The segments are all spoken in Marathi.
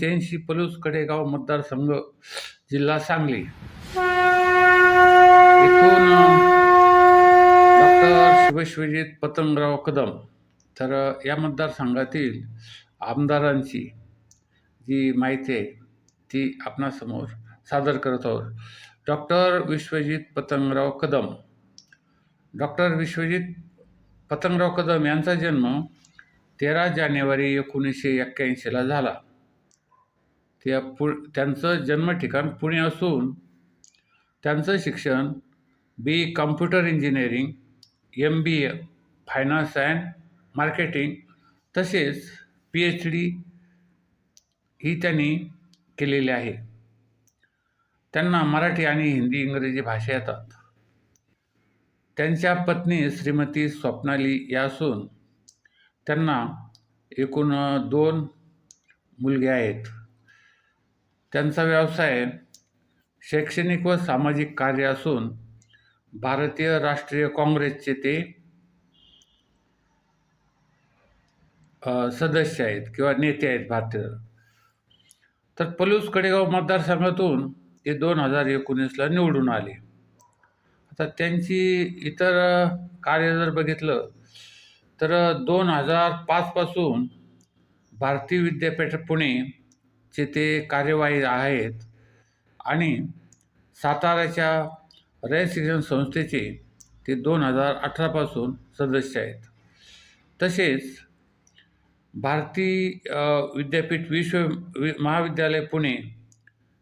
त्यांशी पलूस कडेगाव मतदारसंघ जिल्हा सांगली. इथून डॉक्टर शिवश्वजित पतंगराव कदम. तर या मतदारसंघातील आमदारांची जी माहिती आहे ती आपणासमोर सादर करत आहोत. डॉक्टर विश्वजित पतंगराव कदम. डॉक्टर विश्वजित पतंगराव कदम यांचा जन्म तेरा जानेवारी एकोणीसशे एक्क्याऐंशीला झाला. त्या पु त्यांचं जन्म ठिकाण पुणे असून त्यांचं शिक्षण B computer engineering M B A finance and marketing तसेच पी एच डी ही त्यांनी केलेली आहे. त्यांना मराठी आणि हिंदी इंग्रजी भाषा येतात. त्यांच्या पत्नी श्रीमती स्वप्नाली या असून त्यांना एकूण दोन मुलगे आहेत. त्यांचा व्यवसाय शैक्षणिक व सामाजिक कार्य असून भारतीय राष्ट्रीय काँग्रेसचे ते सदस्य आहेत किंवा नेते आहेत भारतीय. तर पलूस कडेगाव मतदारसंघातून ते दोन हजार एकोणीसला निवडून आले. आता त्यांची इतर कार्य जर बघितलं तर दोन हजार पाचपासून भारतीय विद्यापीठ पुणे चे ते कार्यवाही आहेत. आणि साताऱ्याच्या रयत शिक्षण संस्थेचे ते दोन हजार अठरापासून सदस्य आहेत. तसेच भारती विद्यापीठ विश्व वि महाविद्यालय पुणे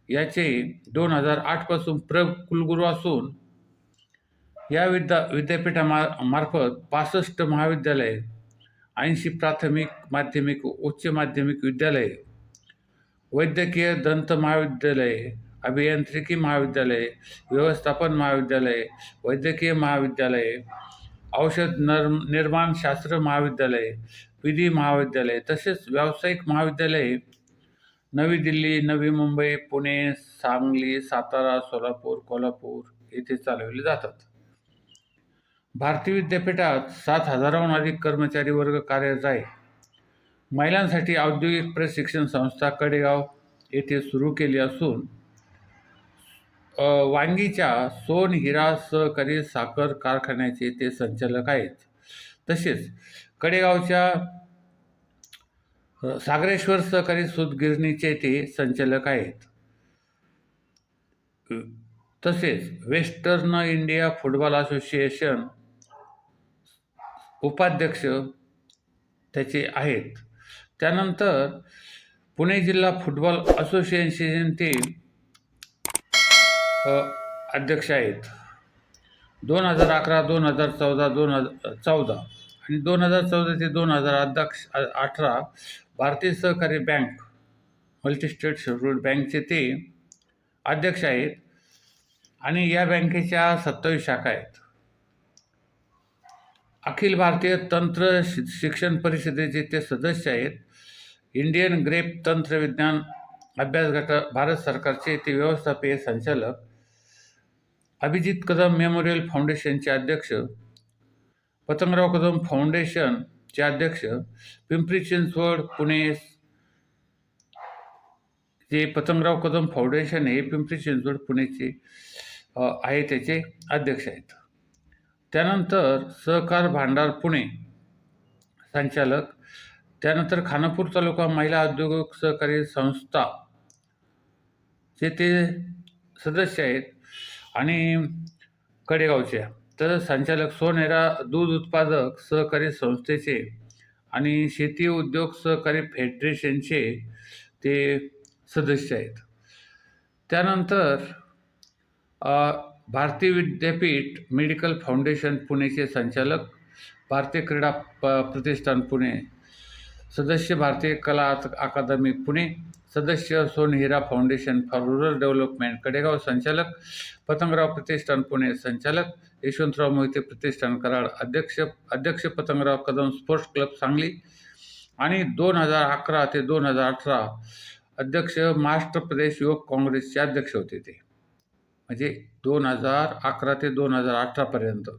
याचे दोन हजार आठपासून प्र कुलगुरू असून या विद्या विद्यापीठामा मार्फत पासष्ट महाविद्यालय ऐंशी प्राथमिक माध्यमिक उच्च माध्यमिक विद्यालय वैद्यकीय दंत महाविद्यालय अभियांत्रिकी महाविद्यालय व्यवस्थापन महाविद्यालय वैद्यकीय महाविद्यालय औषध नर निर्माण शास्त्र महाविद्यालय विधी महाविद्यालय तसेच व्यावसायिक महाविद्यालय. नवी दिल्ली नवी मुंबई पुणे सांगली सातारा सोलापूर कोल्हापूर येथे चालवले जातात. भारतीय विद्यापीठात सात हजाराहून अधिक कर्मचारी वर्ग कार्यरत आहे. महिलांसाठी औद्योगिक प्रशिक्षण संस्था कडेगाव येथे सुरू केली असून वांगीच्या सोन हिरा सहकारी साखर कारखान्याचे ते संचालक आहेत. तसेच कडेगावच्या सागरेश्वर सहकारी सूतगिरणीचे ते संचालक आहेत. तसेच वेस्टर्न इंडिया फुटबॉल असोसिएशन उपाध्यक्ष त्याचे आहेत. त्यानंतर पुणे जिल्हा फुटबॉल असोसिएशन ते अध्यक्ष आहेत. दोन हजार अकरा दोन हजार चौदा दोन हजार चौदा आणि दोन हजार चौदा ते दोन हजार अध्यक्ष अठरा भारतीय सहकारी बँक मल्टीस्टेट शेड्यूल्ड बँकचे ते अध्यक्ष आहेत आणि या बँकेच्या सत्तावीस शाखा आहेत. अखिल भारतीय तंत्र शि- शिक्षण परिषदेचे ते सदस्य आहेत. इंडियन ग्रेप तंत्रविज्ञान अभ्यास गट भारत सरकारचे ते व्यवस्थापकीय संचालक अभिजित कदम मेमोरियल फाउंडेशनचे अध्यक्ष पतंगराव कदम फाउंडेशनचे अध्यक्ष पिंपरी चिंचवड पुणे जे पतंगराव कदम फाउंडेशन हे पिंपरी चिंचवड पुणेचे आहे त्याचे अध्यक्ष आहेत. त्यानंतर सहकार भांडार पुणे संचालक त्यानंतर खानापूर तालुका महिला औद्योगिक सहकारी संस्था चे ते सदस्य आहेत आणि कडेगावच्या तर संचालक सोनेरा दूध उत्पादक सहकारी संस्थेचे आणि शेती उद्योग सहकारी फेडरेशनचे ते सदस्य आहेत. त्यानंतर भारतीय विद्यापीठ मेडिकल फाउंडेशन पुणेचे संचालक भारतीय क्रीडा प प्रतिष्ठान पुणे सदस्य भारतीय कला अकादमी पुणे. सदस्य Sonhira foundation for rural development Kadegaon संचालक. पतंगराव प्रतिष्ठान पुणे संचालक. यशवंतराव मोहिते प्रतिष्ठान कराड अध्यक्ष. अध्यक्ष पतंगराव कदम स्पोर्ट्स क्लब सांगली. आणि दोन हजार अकरा ते दोन हजार अठरा अध्यक्ष महाराष्ट्र प्रदेश युवक काँग्रेसचे अध्यक्ष होते ते. म्हणजे दोन हजार अकरा ते दोन हजार अठरापर्यंत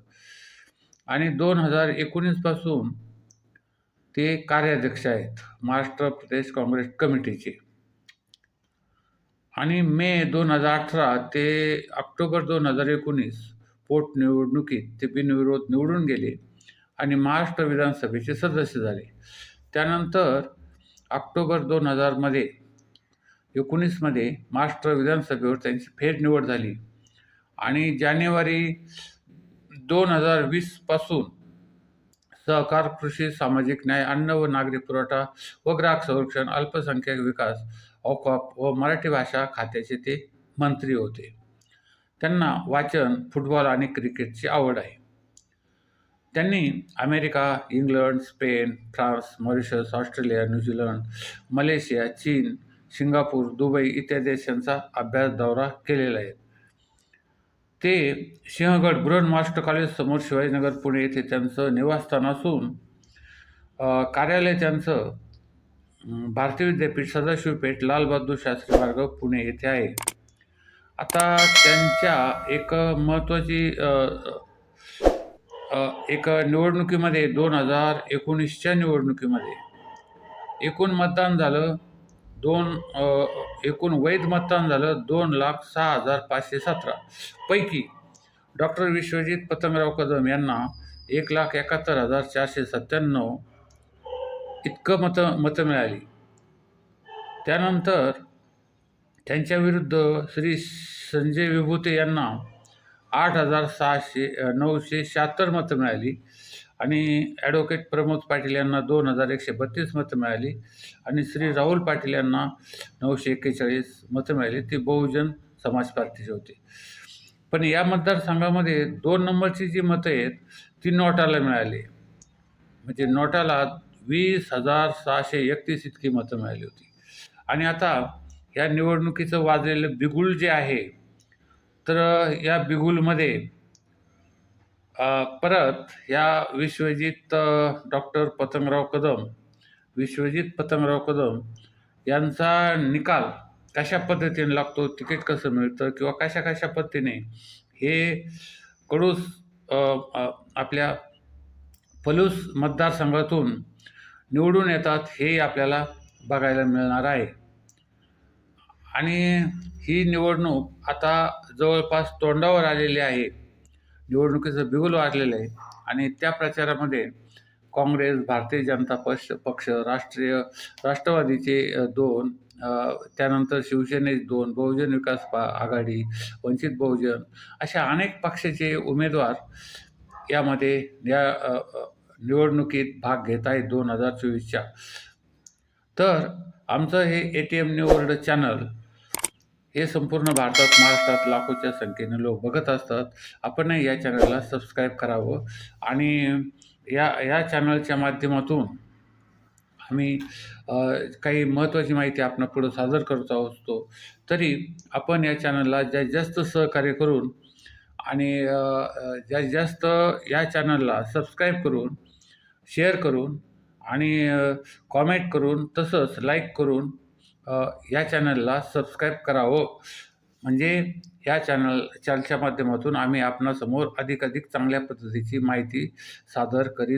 आणि दोन हजार एकोणीसपासून ते कार्याध्यक्ष आहेत महाराष्ट्र प्रदेश काँग्रेस कमिटीचे. आणि मे दोन हजार अठरा ते ऑक्टोबर दोन हजार एकोणीस पोटनिवडणुकीत ते बिनविरोध निवडून गेले आणि महाराष्ट्र विधानसभेचे सदस्य झाले. त्यानंतर ऑक्टोबर दोन हजारमध्ये एकोणीसमध्ये महाराष्ट्र विधानसभेवर त्यांची फेरनिवड झाली. आणि जानेवारी दोन हजार वीसपासून सहकार कृषी सामाजिक न्याय अन्न व नागरी पुरवठा व ग्राहक संरक्षण अल्पसंख्याक विकास औकाप व मराठी भाषा खात्याचे ते मंत्री होते. त्यांना वाचन फुटबॉल आणि क्रिकेटची आवड आहे. त्यांनी America England Spain France Mauritius Australia New Zealand Malaysia चीन सिंगापूर दुबई इत्यादी देशांचा अभ्यास दौरा केलेला आहे. ते सिंहगड बृहन मास्टर कॉलेज समोर शिवाजीनगर पुणे येथे त्यांचं निवासस्थान असून कार्यालय त्यांचं भारतीय विद्यापीठ सदाशिव पेठ लालबहादूर शास्त्री मार्ग पुणे येथे आहे. आता त्यांच्या एक महत्त्वाची एक निवडणुकीमध्ये दोन हजार एकोणीसच्या निवडणुकीमध्ये एकूण मतदान झालं दोन एकूण वैध मतदान झालं दोन लाख सहा हजार पाचशे सतरा. पैकी डॉक्टर विश्वजित पतंगराव कदम यांना एक लाख एकाहत्तर हजार चारशे सत्त्याण्णव इतकं मतं मतं मिळाली. त्यानंतर त्यांच्याविरुद्ध श्री संजय विभूते यांना आठ हजार सहाशे नऊशे शहात्तर मतं मिळाली. आणि ॲडव्होकेट प्रमोद पाटील यांना दोन हजार एकशे बत्तीस मतं मिळाली आणि श्री राहुल पाटील यांना नऊशे एक्केचाळीस मतं मिळाली. ती बहुजन समाज पार्टीचे होते. पण या मतदारसंघामध्ये दोन नंबरची जी मतं आहेत ती नोटाला मिळाली. म्हणजे नोटाला वीस हजार सहाशे एकतीस इतकी मतं मिळाली होती. आणि आता या निवडणुकीचं वाजलेलं बिगुल जे आहे तर या बिगुलमध्ये परत या विश्वजित डॉक्टर पतंगराव कदम विश्वजित पतंगराव कदम यांचा निकाल कशा पद्धतीने लागतो तिकीट कसं मिळतं किंवा कशा कशा पद्धतीने हे कडूस आपल्या पलूस मतदारसंघातून निवडून येतात हे आपल्याला बघायला मिळणार आहे. आणि ही निवडणूक आता जवळपास तोंडावर आलेली आहे. निवडणुकीचं बिगुल वाजलेलं आहे. आणि त्या प्रचारामध्ये काँग्रेस भारतीय जनता पक्ष पक्ष राष्ट्रीय राष्ट्रवादीचे दोन त्यानंतर शिवसेने दोन बहुजन विकास पा आघाडी वंचित बहुजन अशा अनेक पक्षाचे उमेदवार यामध्ये या निवडणुकीत भाग घेत आहेत दोन हजार चोवीसच्या. तर आमचं हे A T M new world channel हे संपूर्ण भारतात महाराष्ट्रात लाखोच्या संख्येने लोक बघत असतात. आपणही या चॅनलला सबस्क्राईब करावं. आणि या या चॅनलच्या माध्यमातून आम्ही काही महत्त्वाची माहिती आपण पुढं सादर करत असतो. तरी आपण या चॅनलला जास्तीत जास्त सहकार्य करून आणि अ, जास्तीत जास्त या चॅनलला सबस्क्राईब करून शेअर करून आणि कॉमेंट करून तसंच लाईक करून या चॅनलला सबस्क्राईब करावं. म्हणजे या चॅनल चॅनलच्या माध्यमातून आम्ही आपणासमोर अधिक अधिक चांगल्या पद्धतीची माहिती सादर करीत